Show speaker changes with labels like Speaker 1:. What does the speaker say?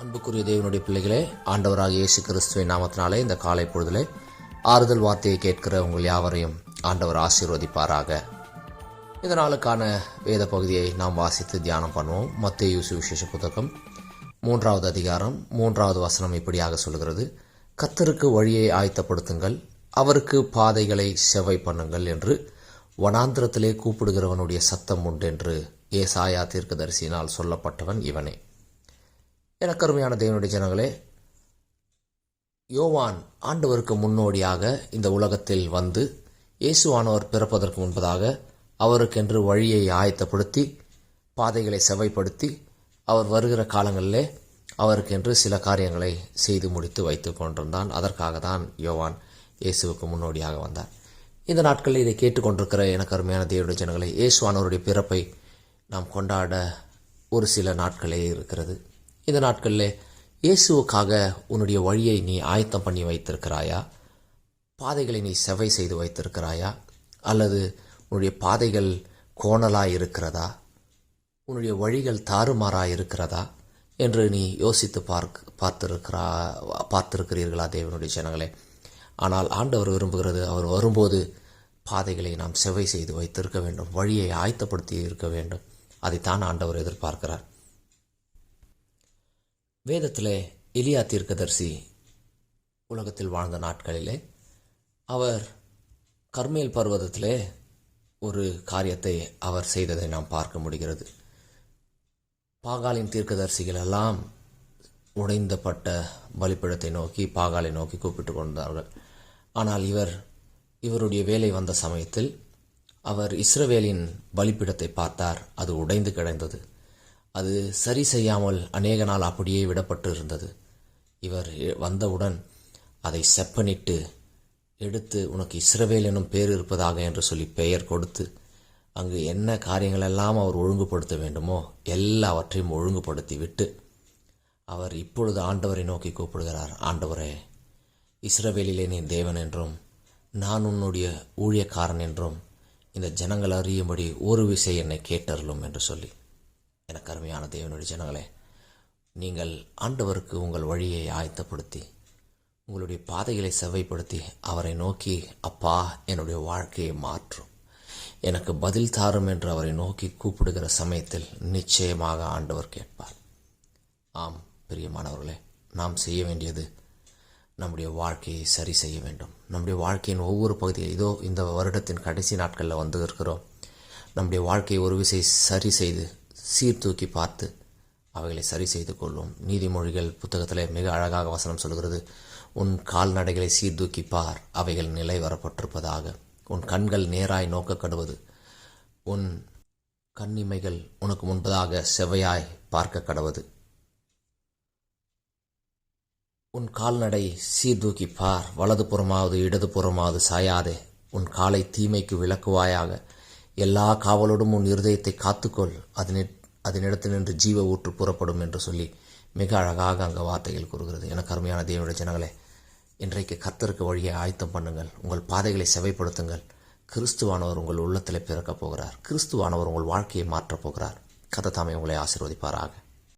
Speaker 1: அன்புக்குரிய தேவனுடைய பிள்ளைகளே ஆண்டவராக இயேசு கிறிஸ்துவின் நாமத்தினாலே இந்த காலை பொழுதிலே ஆறுதல் வார்த்தையை கேட்கிற உங்கள் யாவரையும் ஆண்டவர் ஆசீர்வதிப்பாராக. இந்த நாளுக்கான வேத பகுதியை நாம் வாசித்து தியானம் பண்ணுவோம். மத்திய சுவிசேஷ புத்தகம் மூன்றாவது அதிகாரம் மூன்றாவது வசனம் இப்படியாக சொல்கிறது. கத்தருக்கு வழியை ஆயத்தப்படுத்துங்கள் அவருக்கு பாதைகளை செவை பண்ணுங்கள் என்று வனாந்திரத்திலே கூப்பிடுகிறவனுடைய சத்தம் உண்டென்று ஏசாயா தீர்க்கதரிசியினால் சொல்லப்பட்டவன் இவனே. எனக்கருமையான தேவனுடைய ஜனங்களே யோவான் ஆண்டவருக்கு முன்னோடியாக இந்த உலகத்தில் வந்து இயேசுவானவர் பிறப்பதற்கு முன்பதாக அவருக்கென்று வழியை ஆயத்தப்படுத்தி பாதைகளை செவைப்படுத்தி அவர் வருகிற காலங்களிலே அவருக்கென்று சில காரியங்களை செய்து முடித்து வைத்து கொண்டிருந்தான். அதற்காக தான் யோவான் இயேசுவுக்கு முன்னோடியாக வந்தார். இந்த நாட்களில் இதை கேட்டுக்கொண்டிருக்கிற எனக்கு அருமையான தேவனுடைய ஜனங்களை இயேசுவானவருடைய பிறப்பை நாம் கொண்டாட ஒரு சில நாட்களே இருக்கிறது. இந்த நாட்களில் இயேசுவுக்காக உன்னுடைய வழியை நீ ஆயத்தம் பண்ணி வைத்திருக்கிறாயா? பாதைகளை நீ செவை செய்து வைத்திருக்கிறாயா? அல்லது உன்னுடைய பாதைகள் கோணலாக இருக்கிறதா உன்னுடைய வழிகள் தாறுமாறாக இருக்கிறதா என்று நீ யோசித்து பார்க்க பார்த்திருக்கிறா பார்த்திருக்கிறீர்களா தேவனுடைய ஜனங்களே? ஆனால் ஆண்டவர் விரும்புகிறது அவர் வரும்போது பாதைகளை நாம் செவை செய்து வைத்திருக்க வேண்டும் வழியை ஆயத்தப்படுத்தி இருக்க வேண்டும். அதைத்தான் ஆண்டவர் எதிர்பார்க்கிறார். வேதத்திலே எலியா தீர்க்கதரிசி உலகத்தில் வாழ்ந்த நாட்களிலே அவர் கர்மேல் பர்வதத்திலே ஒரு காரியத்தை அவர் செய்ததை நாம் பார்க்க முடிகிறது. பாகாலின் தீர்க்கதரிசிகள் எல்லாம் உடைந்தப்பட்ட பலிப்பிடத்தை நோக்கி பாகாலை நோக்கி கூப்பிட்டு கொண்டார்கள். ஆனால் இவர் இவருடைய வேலை வந்த சமயத்தில் அவர் இஸ்ரவேலின் பலிப்பிடத்தை பார்த்தார். அது உடைந்து கிடந்தது. அது சரி செய்யாமல் அநேக நாள் அப்படியே விடப்பட்டு இருந்தது இவர் வந்தவுடன் அதை செப்பனிட்டு எடுத்து உனக்கு இஸ்ரவேல் எனும் பேர் இருப்பதாக என்று சொல்லி பெயர் கொடுத்து அங்கு என்ன காரியங்கள் எல்லாம் அவர் ஒழுங்குபடுத்த வேண்டுமோ எல்லாவற்றையும் ஒழுங்குபடுத்தி விட்டு அவர் இப்பொழுது ஆண்டவரை நோக்கி கூப்பிடுகிறார். ஆண்டவரே இஸ்ரவேலிலே நீ தேவன் என்றும் நான் உன்னுடைய ஊழியக்காரன் என்றும் இந்த ஜனங்கள் அறியும்படி ஒரு விசை என்னை கேட்டருளும் என்று சொல்லி. எனக்கு அருமையான தேவனுடைய ஜனங்களே நீங்கள் ஆண்டவருக்கு உங்கள் வழியை ஆயத்தப்படுத்தி உங்களுடைய பாதைகளை செவ்வைப்படுத்தி அவரை நோக்கி அப்பா என்னுடைய வாழ்க்கையை மாற்றும். எனக்கு பதில் தாரும் என்று அவரை நோக்கி கூப்பிடுகிற சமயத்தில் நிச்சயமாக ஆண்டவர் கேட்பார். ஆம் பிரியமானவர்களே நாம் செய்ய வேண்டியது நம்முடைய வாழ்க்கையை சரி செய்ய வேண்டும். நம்முடைய வாழ்க்கையின் ஒவ்வொரு பகுதியில் இதோ இந்த வருடத்தின் கடைசி நாட்களில் வந்து இருக்கிறோம் நம்முடைய வாழ்க்கையை ஒரு விசை சரி செய்து சீர்தூக்கி பார்த்து அவைகளை சரி செய்து கொள்வோம் நீதிமொழிகள் புத்தகத்தில் மிக அழகாக வசனம் சொல்கிறது உன் கால்நடைகளை சீர்தூக்கி பார் அவைகள் நிலை வரப்பட்டிருப்பதாக. உன் கண்கள் நேராய் நோக்கக்கடுவது உன் கண்ணிமைகள் உனக்கு முன்பதாக செவ்வையாய் பார்க்க கடவது. உன் கால்நடை சீர்தூக்கி பார் வலது புறமாவது இடது புறமாவது சாயாதே. உன் காலை தீமைக்கு விளக்குவாயாக. எல்லா காவலோடும் உன் இருதயத்தை காத்துக்கொள். அதனை அதனிடத்தில் நின்று ஜீவ ஊற்று புறப்படும் என்று சொல்லி மிக அழகாக அங்கே வார்த்தைகள் கூறுகிறது. எனக்கு அருமையான தேவனுடைய ஜனங்களே இன்றைக்கு கர்த்தருக்கு வழியை ஆயத்தம் பண்ணுங்கள். உங்கள் பாதைகளை செவைப்படுத்துங்கள். கிறிஸ்துவானவர் உங்கள் உள்ளத்தில் பிறக்கப் போகிறார். கிறிஸ்துவானவர் உங்கள் வாழ்க்கையை மாற்றப் போகிறார். கதை தாமே உங்களை ஆசிர்வதிப்பாராக.